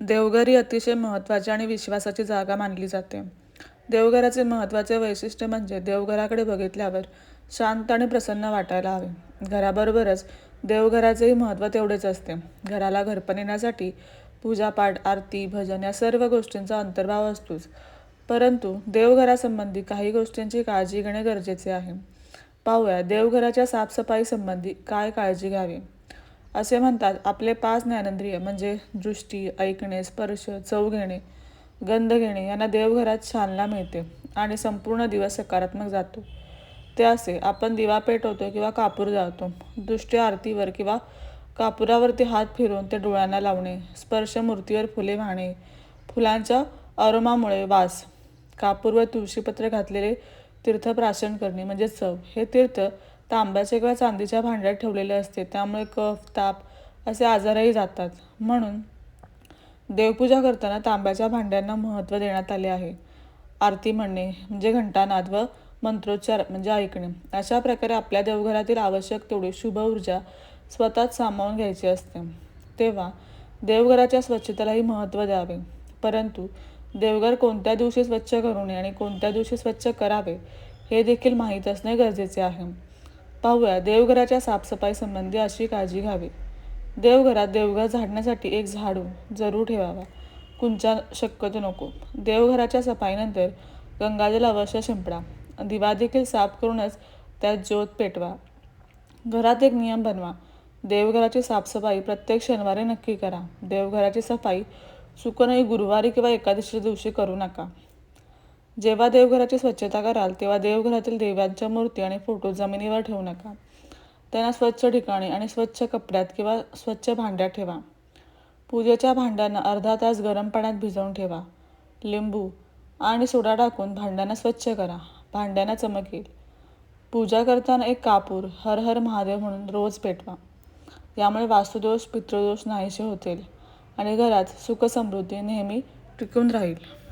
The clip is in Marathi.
देवघर ही अतिशय महत्त्वाची आणि विश्वासाची जागा मानली जाते. देवघराचे महत्त्वाचे वैशिष्ट्य म्हणजे देवघराकडे बघितल्यावर शांत आणि प्रसन्न वाटायला हवे. घराबरोबरच देवघराचेही महत्त्व तेवढेच असते. घराला घरपण येण्यासाठी पूजापाठ आरती भजन या सर्व गोष्टींचा अंतर्भाव असतोच. परंतु देवघरासंबंधी काही गोष्टींची काळजी घेणे गरजेचे आहे. पाहूया देवघराच्या साफसफाईसंबंधी काय काळजी घ्यावी? असे म्हणतात आपले पाच ज्ञानेंद्रिय म्हणजे दृष्टी ऐकणे स्पर्श चव घेणे गंध घेणे यांना देवघरात चालना मिळते आणि संपूर्ण दिवस सकारात्मक जातो. ते असे आपण दिवा पेटवतो किंवा कापूर जाळतो. दृष्टी आरतीवर किंवा कापुरावरती हात फिरवून ते डोळ्यांना लावणे स्पर्श मूर्तीवर फुले वाहणे फुलांच्या अरोमामुळे वास कापूर व तुळशीपत्र घातलेले तीर्थप्राशन करणे म्हणजे चव हे तीर्थ तांब्याच्या किंवा चांदीच्या भांड्यात ठेवलेले असते. त्यामुळे कफ ताप असे आजारही जातात. म्हणून देवपूजा करताना तांब्याच्या भांड्यांना महत्त्व देण्यात आले आहे. आरती म्हणणे म्हणजे घंटानाद व मंत्रोच्चार म्हणजे ऐकणे. अशा प्रकारे आपल्या देवघरातील आवश्यक तेवढी शुभ ऊर्जा स्वतःच सामावून घ्यायची असते. तेव्हा देवघराच्या स्वच्छतेलाही महत्त्व द्यावे. परंतु देवघर कोणत्या दिवशी स्वच्छ करू नये आणि कोणत्या दिवशी स्वच्छ करावे हे देखील माहीत असणे गरजेचे आहे. पाहूया. देवघराच्या साफसफाईसंबंधी अशी काळजी घ्यावी. देवघरात देवघर झाडण्यासाठी एक झाडू जरूर ठेवावा. कुंचा शक्यतो नको. देवघराच्या सफाईनंतर गंगाजल अवश्य शिंपडा. दिवा देखील साफ करूनच त्यात ज्योत पेटवा. घरात एक नियम बनवा. देवघराची साफसफाई प्रत्येक शनिवारी नक्की करा. देवघराची सफाई चुकूनही गुरुवारी किंवा एकादशी दिवशी करू नका. जेव्हा देवघराची स्वच्छता कराल तेव्हा देवघरातील देवांच्या मूर्ती आणि फोटो जमिनीवर ठेवू नका. त्यांना स्वच्छ ठिकाणी आणि स्वच्छ कपड्यात किंवा स्वच्छ भांड्यात ठेवा. पूजेच्या भांड्यांना अर्धा तास गरम पाण्यात भिजवून ठेवा. लिंबू आणि सोडा टाकून भांड्यांना स्वच्छ करा. भांड्यांना चमक येईल पूजा करताना एक कापूर हर हर महादेव म्हणून रोज पेटवा. यामुळे वास्तुदोष पितृदोष नाहीसे होतील आणि घरात सुखसमृद्धी नेहमी टिकून राहील.